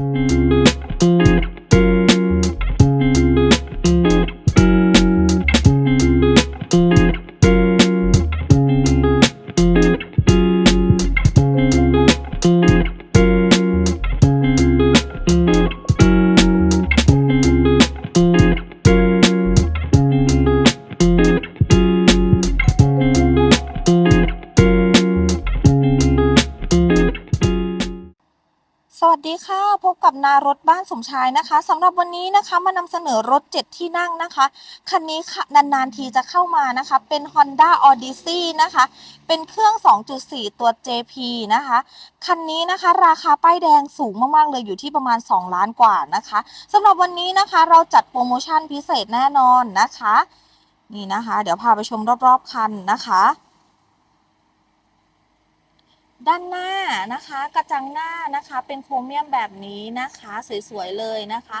you สวัสดีค่ะ พบกับนารถบ้านสมชายนะคะสำหรับวันนี้นะคะมานำเสนอรถ 7 ที่นั่งนะคะ คันนี้ค่ะนานๆทีจะเข้ามานะคะ เป็น Honda Odyssey นะคะ เป็นเครื่อง 2.4 ตัว JP นะคะ คันนี้นะคะ ราคาป้ายแดงสูงมากๆเลยอยู่ที่ประมาณ 2 ล้านกว่านะคะสำหรับวันนี้นะคะเราจัดโปรโมชั่นพิเศษแน่นอนนะคะ นี่นะคะ เดี๋ยวพาไปชมรอบๆคันนะคะ ด้านหน้านะคะ กระจังหน้านะคะ เป็นโครเมียมแบบนี้นะคะ สวยๆเลยนะคะ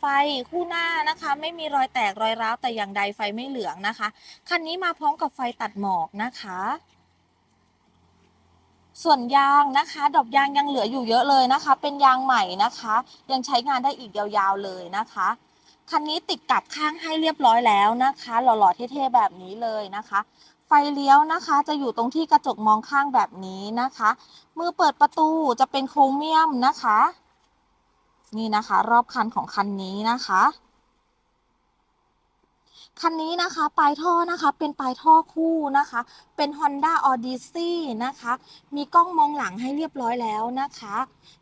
ไฟคู่หน้านะคะ ไม่มีรอยแตกรอยร้าวแต่อย่างใดไฟไม่เหลืองนะคะ คันนี้มาพร้อมกับไฟตัดหมอกนะคะ ส่วนยางนะคะ ดอกยางยังเหลืออยู่เยอะเลยนะคะ เป็นยางใหม่นะคะ ยังใช้งานได้อีกยาวๆเลยนะคะ คันนี้ติดกับข้างให้เรียบร้อยแล้วนะคะ หล่อๆเท่ๆแบบนี้เลยนะคะ ไฟเลี้ยวนะคะ จะอยู่ตรงที่กระจกมองข้างแบบนี้นะคะ มือเปิดประตูจะเป็นโครเมียมนะคะ นี่นะคะ รอบคันของคันนี้นะคะคันนี้นะคะปลายท่อนะคะเป็นปลายท่อคู่นะคะ เป็น Honda Odyssey นะคะ มีกล้องมองหลังให้เรียบร้อยแล้วนะคะ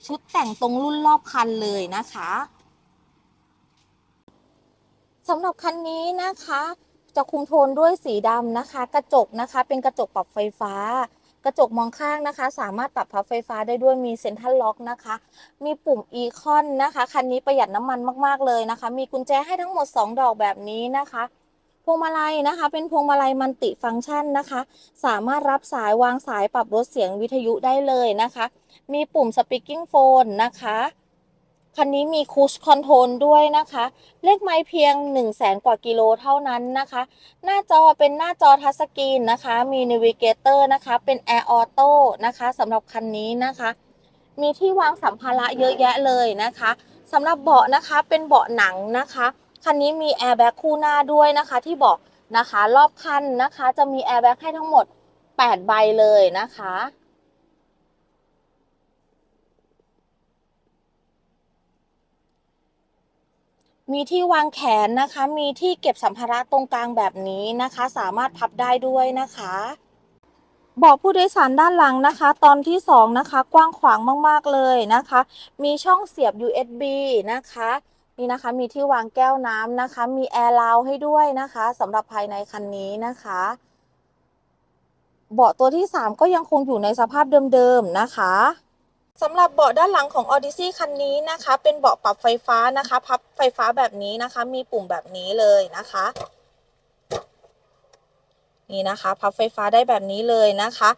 ชุดแต่งตรงรุ่นรอบคันเลยนะคะ สำหรับคันนี้นะคะ จะคุมโทนด้วยสีดำนะคะ กระจกนะคะ เป็นกระจกปรับไฟฟ้า กระจกมองข้างนะคะ สามารถปรับพับไฟฟ้าได้ด้วยมีเซ็นทรัลล็อกนะคะ มีปุ่มอีคอนนะคะ คันนี้ประหยัดน้ำมันมากๆเลยนะคะ มีกุญแจให้ทั้งหมด 2 ดอกแบบนี้นะคะพวงมาลัยนะคะ เป็นพวงมาลัยมันติฟังก์ชันนะคะ สามารถรับสายวางสายปรับลดเสียงวิทยุได้เลยนะคะ มีปุ่ม speaking phone นะคะ คันนี้มีคูชคอนโทรลด้วยนะคะ เลขไม้เพียง 1 0 0 0 0แสนกว่ากิโลเท่านั้นนะคะ หน้าจอเป็นหน้าจอทัชสกรีนนะคะ มีน a วิเกเตอร์นะคะ เป็น Air Auto นะคะสำหรับคันนี้นะคะ มีที่วางสัมภาระเยอะแยะเลยนะคะสำหรับเบาะนะคะเป็นเบาะหนังนะคะ คันนี้มีแอร์แบ็กคู่หน้าด้วยนะคะที่เบาะนะคะ รอบคันนะคะ จะมีแอร์แบ็กให้ทั้งหมด 8 ใบเลยนะคะ มีที่วางแขนนะคะ มีที่เก็บสัมภาระตรงกลางแบบนี้นะคะ สามารถพับได้ด้วยนะคะเบาะผู้โดยสารด้านหลังนะคะ ตอนที่สองนะคะ กว้างขวางมาก ๆ เลยนะคะ มีช่องเสียบ USB นะคะ นี่นะคะมีที่วางแก้วน้ำนะคะ มีแอร์ราวให้ด้วยนะคะสำหรับภายในคันนี้นะคะเบาะตัวที่ 3 ก็ยังคงอยู่ในสภาพเดิม ๆ นะคะ สำหรับเบาะด้านหลังของ Odyssey คันนี้นะคะ เป็นเบาะปรับไฟฟ้านะคะพับไฟฟ้าแบบนี้นะคะ มีปุ่มแบบนี้เลยนะคะ นี่นะคะพับไฟฟ้าได้แบบนี้เลยนะคะ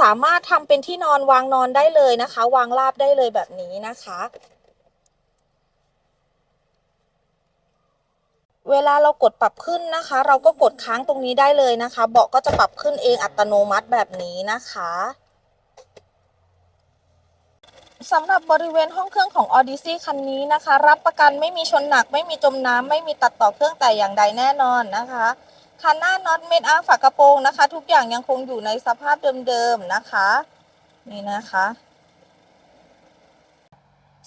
สามารถทำเป็นที่นอนวางนอนได้เลยนะคะ วางราบได้เลยแบบนี้นะคะเวลาเรากดปรับขึ้นนะคะ เราก็กดค้างตรงนี้ได้เลยนะคะ เบาะก็จะปรับขึ้นเองอัตโนมัติแบบนี้นะคะ สำหรับบริเวณห้องเครื่องของ Odyssey คันนี้นะคะ รับประกันไม่มีชนหนัก ไม่มีจมน้ำไม่มีตัดต่อเครื่องแต่อย่างใดแน่นอนนะคะคันหน้าน็อตเม็ดอาร์ฝากระโปรงนะคะ ทุกอย่างยังคงอยู่ในสภาพเดิมๆนะคะ นี่นะคะ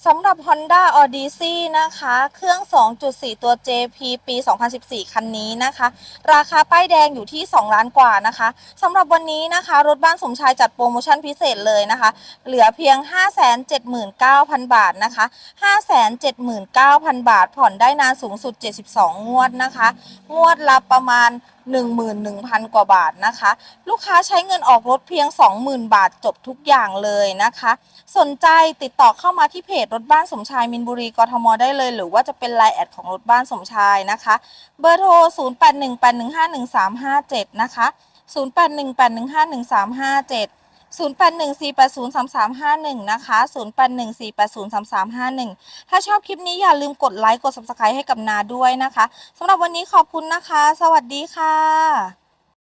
สำหรับ Honda Odyssey นะคะ เครื่อง 2.4 ตัว JP ปี 2014 คันนี้นะคะ ราคาป้ายแดงอยู่ที่ 2 ล้านกว่านะคะสำหรับวันนี้นะคะ รถบ้านสมชายจัดโปรโมชั่นพิเศษเลยนะคะ เหลือเพียง 579,000 บาทนะคะ 579,000 บาท ผ่อนได้นานสูงสุด 72 งวดนะคะ งวดละประมาณ 11,000 กว่าบาทนะคะ ลูกค้าใช้เงินออกรถเพียง 20,000 บาทจบทุกอย่างเลยนะคะ สนใจติดต่อเข้ามาที่เพจรถบ้านสมชายมินบุรีกทมได้เลย หรือว่าจะเป็นไลน์แอดของรถบ้านสมชายนะคะ เบอร์โทร 0818151357 นะคะ 0818151357 0814803351 นะคะ 0814803351 ถ้าชอบคลิปนี้อย่าลืมกดไลค์ กด subscribe ให้กับนาด้วยนะคะสำหรับวันนี้ขอบคุณนะคะ สวัสดีค่ะ